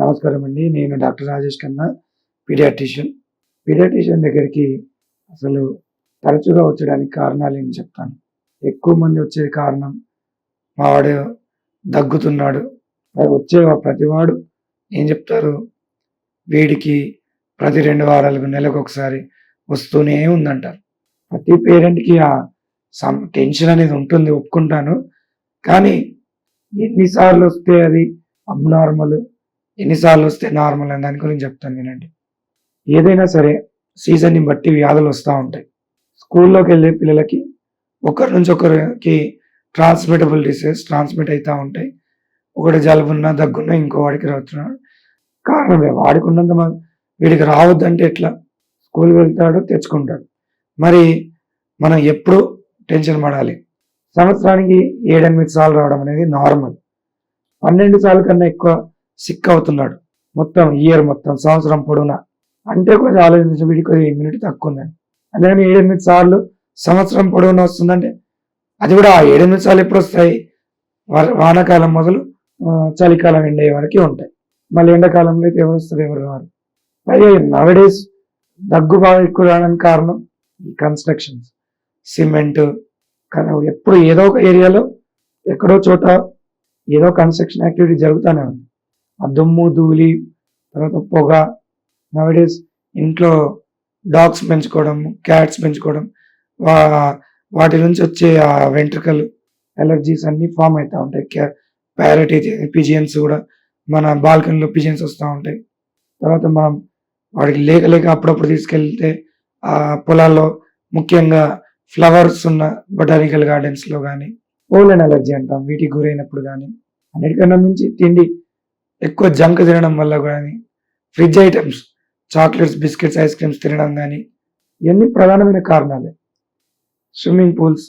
నమస్కారం అండి. నేను doctor Rajesh Khanna paediatrician. Paediatrician దగ్గరికి అసలు తరచుగా వచ్చడానికి కారణాలు ఏం చెప్తాను. ఎక్కువ మంది వచ్చే కారణం మావాడు దగ్గుతున్నాడు. వచ్చే ప్రతివాడు ఏం చెప్తారు? వీడికి ప్రతి రెండు వారాలకు నెలకు ఒకసారి వస్తూనే ఉందంటారు. ప్రతి పేరెంట్కి ఆ సమ్ టెన్షన్ అనేది ఉంటుంది ఒప్పుకుంటాను. కానీ ఎన్నిసార్లు వస్తే అది అబ్నార్మల్ ఎన్నిసార్లు వస్తే నార్మల్ అని దాని గురించి చెప్తాను వినండి ఏదైనా సరే సీజన్ని బట్టి వ్యాధులు వస్తూ ఉంటాయి. స్కూల్లోకి వెళ్ళే పిల్లలకి ఒకరి నుంచి ఒకరికి ట్రాన్స్మిటబుల్ డిసీజ్ ట్రాన్స్మిట్ అవుతూ ఉంటాయి. ఒకటి జలుబున్నా దగ్గున్నా ఇంకో వాడికి రావుతున్నాడు కారణమే వాడికి ఉన్నంత వీడికి రావద్దంటే ఎట్లా? స్కూల్ వెళ్తాడు తెచ్చుకుంటాడు. మరి మనం ఎప్పుడు టెన్షన్ పడాలి? సంవత్సరానికి ఏడెనిమిది సార్లు రావడం అనేది నార్మల్. పన్నెండు సార్లు కన్నా ఎక్కువ సిక్ అవుతున్నాడు మొత్తం ఇయర్ మొత్తం సంవత్సరం పొడవునా? అంటే కొంచెం ఆలోచించి వీడికి కొద్దిగా ఇమ్యూనిటీ తక్కువ ఉందని అందుకని ఏడెనిమిది సార్లు సంవత్సరం పొడవునా వస్తుందంటే అది కూడా ఆ ఏడెనిమిది సార్లు ఎప్పుడు వస్తాయి? వానాకాలం మొదలు చలికాలం ఎండ వరకు ఉంటాయి. మళ్ళీ ఎండాకాలంలో అయితే ఎవరు వస్తారు ఎవరు రారు. పైగా నవడేస్ దగ్గు బాగా ఎక్కువ రావడానికి కారణం ఈ కన్స్ట్రక్షన్స్ సిమెంట్ కదా ఎప్పుడు ఏదో ఒక ఏరియాలో ఎక్కడో చోట ఏదో కన్స్ట్రక్షన్ యాక్టివిటీ జరుగుతూనే ఉంది. ఆ దుమ్ము ధూళి తర్వాత పొగ నవడేస్ ఇంట్లో డాగ్స్ పెంచుకోవడం క్యాట్స్ పెంచుకోవడం వా వాటి నుంచి వచ్చే ఆ వెంట్రుకలు ఎలర్జీస్ అన్నీ ఫామ్ అవుతూ ఉంటాయి. ప్యారెట్ పిజియన్స్ కూడా మన బాల్కనీలో పిజియన్స్ వస్తూ ఉంటాయి. తర్వాత మనం వాడికి లేక లేక అప్పుడప్పుడు తీసుకెళ్తే ఆ పొలాల్లో ముఖ్యంగా ఫ్లవర్స్ ఉన్న బొటానికల్ గార్డెన్స్లో కానీ పోలన్ ఎలర్జీ అంటాం వీటికి గురైనప్పుడు కానీ అన్నిటికన్నా మించి తిండి ఎక్కువ జంక్ తినడం వల్ల కానీ fridge items chocolates biscuits ice creams తినడం కానీ ఇవన్నీ ప్రధానమైన కారణాలే. Swimming pools.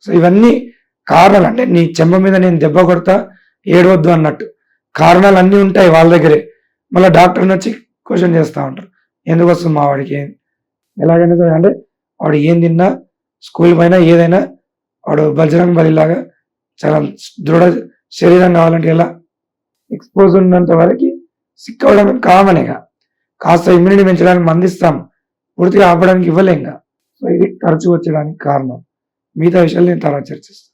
సో ఇవన్నీ కారణాలు అంటే నీ చెంప మీద నేను దెబ్బ కొడతా ఏడవద్దు అన్నట్టు. కారణాలు అన్నీ ఉంటాయి వాళ్ళ దగ్గరే. మళ్ళీ డాక్టర్ని వచ్చి క్వశ్చన్ చేస్తూ ఉంటారు. ఎందుకు వస్తుంది మా వాడికి ఏం? ఎలాగైనా సరే అంటే వాడు ఏం తిన్నా స్కూల్ పైన ఏదైనా వాడు బజరంగ్ బలిలాగా చాలా దృఢ శరీరం కావాలంటే ఎలా? ఎక్స్పోజ్ ఉన్నంత వరకు సిక్ అవ్వడం కామనేగా కాస్త ఇమ్యూనిటీ పెంచడానికి మందిస్తాం. పూర్తిగా ఆపడానికి ఇవ్వలేంగా సో ఇది తరచు వచ్చడానికి కారణం. మిగతా విషయాలు నేను తర్వాత చర్చిస్తాను.